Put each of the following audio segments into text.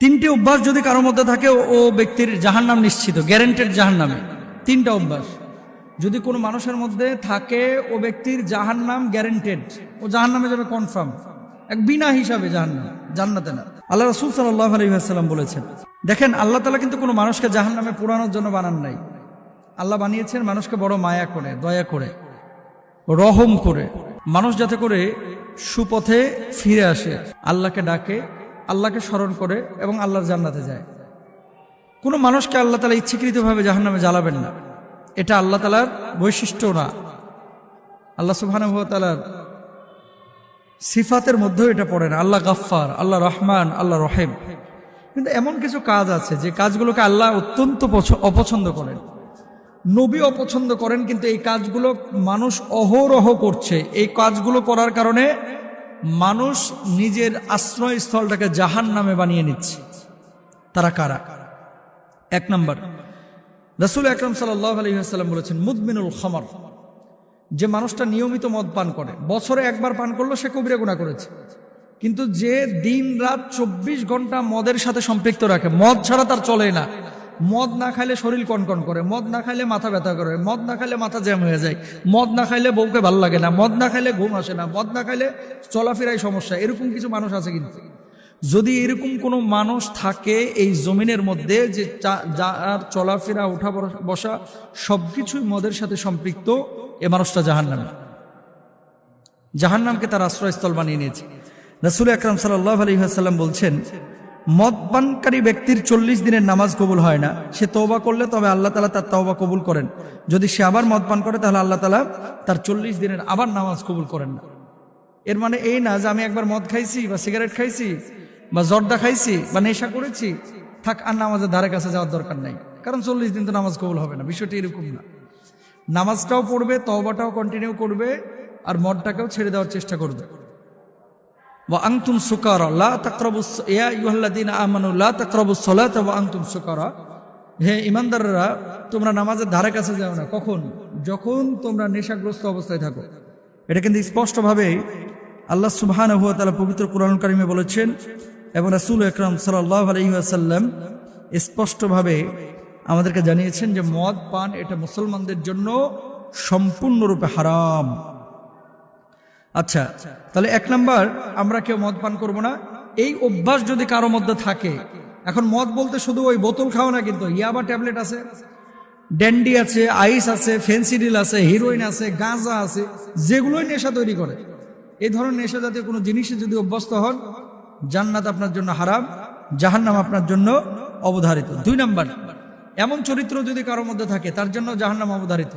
তিনটি অভ্যাস যদি কারোর মধ্যে থাকে, ও- ব্যক্তির জাহান্নাম নিশ্চিত গ্যারেন্টেড জাহান্নামে। তিনটা অভ্যাস। যদি কোনো মানুষের মধ্যে থাকে, ও ব্যক্তির জাহান্নাম গ্যারেন্টেড ও জাহান্নামে যাবে কনফার্ম এক বিনা হিসাবে জাহান্নাম, জান্নাতে না। আল্লাহ রসুল সাল্লাহ আলহিহাসাল্লাম বলেছেন, দেখেন, আল্লাহ তালা কিন্তু কোনো মানুষকে জাহান্নামে পোড়ানোর জন্য বানান নাই। আল্লাহ বানিয়েছেন মানুষকে বড় মায়া করে, দয়া করে, রহম করে। মানুষ যাতে করে সুপথে ফিরে আসে, আল্লাহকে ডাকে আল্লাহকে স্মরণ করে এবং আল্লাহর জান্নাতে যায়। কোনো মানুষকে আল্লাহ তালা ইচ্ছাকৃতভাবে জাহান্নামে জ্বালাবেন না। এটা আল্লাহ তালার বৈশিষ্ট্য না। আল্লাহ সুবহানার সিফাতের মধ্যেও এটা পড়ে না। আল্লাহ গাফফার, আল্লাহ রহমান, আল্লাহ রহেম। কিন্তু এমন কিছু কাজ আছে যে কাজগুলোকে আল্লাহ অত্যন্ত পছ- অপছন্দ করেন। নবী অপছন্দ করেন, কিন্তু এই কাজগুলো মানুষ অহরহ করছে। এই কাজগুলো করার কারণে মানুষ নিজের আশ্রয়স্থলটাকে জাহান নামে বানিয়ে নিচ্ছে। তারা কারা? এক নম্বর, রসুল আকরম সাল্লাহ আলহিহাস্লাম বলেছেন, মুদমিনুল খমর, যে মানুষটা নিয়মিত মদ পান করে, বছরে একবার পান করল, সে কবিরা গুণা করেছে। কিন্তু যে দিন রাত চব্বিশ ঘণ্টা মদের সাথে সম্পৃক্ত রাখে, মদ ছাড়া তার চলে না। মদ না খাইলে শরীর কনকন করে, মদ না খাইলে মাথা ব্যথা করে, মদ না খাইলে মাথা জ্যাম হয়ে যায়, মদ না খাইলে বউকে ভালো লাগে না, মদ না খাইলে ঘুম আসে না, মদ না খাইলে চলাফেরায় সমস্যা, এরকম কিছু মানুষ আছে কিন্তু। যদি এরকম কোনো মানুষ থাকে এই জমিনের মধ্যে যে যার চলাফেরা ওঠা বসা- বসা সবকিছুই মদের সাথে সম্পৃক্ত, এ মানুষটা জাহান্নামে। জাহান্নামকে তার আশ্রয়স্থল বানিয়ে নিয়েছে। রাসুল আকরাম সাল্লাহ আলহিহাসাল্লাম বলছেন মদ পানকারী ব্যক্তির চল্লিশ দিনের নামাজ কবুল হয় না। সে তওবা করলে তবে আল্লাহ তালা তার তওবা কবুল করেন। যদি সে আবার মদ পান করে, তাহলে আল্লাহ তালা তার চল্লিশ দিনের আবার নামাজ কবুল করেন না। এর মানে এই না যে আমি একবার মদ খাইছি বা সিগারেট খাইছি বা জর্দা খাইছি বা নেশা করেছি, থাক আর নামাজের ধারে কাছে যাওয়ার দরকার নাই। কারণ চল্লিশ দিন তো নামাজ কবুল হবে না, বিষয়টি এরকম না। নামাজটাও পড়বে, তওবাটাও কন্টিনিউ করবে, আর মদটাকেও ছেড়ে দেওয়ার চেষ্টা করবে। ওয়া আনতুম সুকারা, লা তাকরাবু ইয়া আইয়ুহাল্লাযীনা আমানু, লা তাকরাবু সালাতা ওয়া আনতুম সুকারা। হে ইমানদাররা তোমরা নামাজের ধারে কাছে যাও না, কখন? যখন তোমরা নেশাগ্রস্ত অবস্থায় থাকো। এটা কিন্তু স্পষ্টভাবে আল্লাহ সুবহানাহু ওয়া তাআলা পবিত্র কোরআন কারিমে বলেছেন এবং রাসূল আকরাম সাল্লাল্লাহু আলাইহি ওয়াসাল্লাম স্পষ্টভাবে আমাদেরকে জানিয়েছেন যে মদ, পান এটা মুসলমানদের জন্য সম্পূর্ণরূপে হারাম। আচ্ছা তাহলে এক নাম্বার, আমরা কেউ মদ পান করব না। এই অভ্যাস যদি কারও মধ্যে থাকে, এখন মদ বলতে শুধু ওই বোতল খাওয়া না কিন্তু ইয়াবা ট্যাবলেট আছে, ড্যান্ডি আছে, আইস আছে, ফেন্সিডিল আছে, হিরোইন আছে, গাঁজা আছে, যেগুলোই নেশা তৈরি করে। এই ধরনের নেশা জাতীয় কোনো জিনিসে যদি অভ্যস্ত হন, জান্নাত আপনার জন্য হারাম, জাহান্নাম আপনার জন্য অবধারিত। দুই নাম্বার, এমন চরিত্র যদি কারোর মধ্যে থাকে, তার জন্য জাহান্নাম অবধারিত।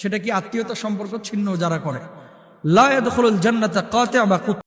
সেটা কি আত্মীয়তা সম্পর্ক ছিন্ন যারা করে? লা ইয়াদখুলুল জান্নাতা কাতিআ বা কুত-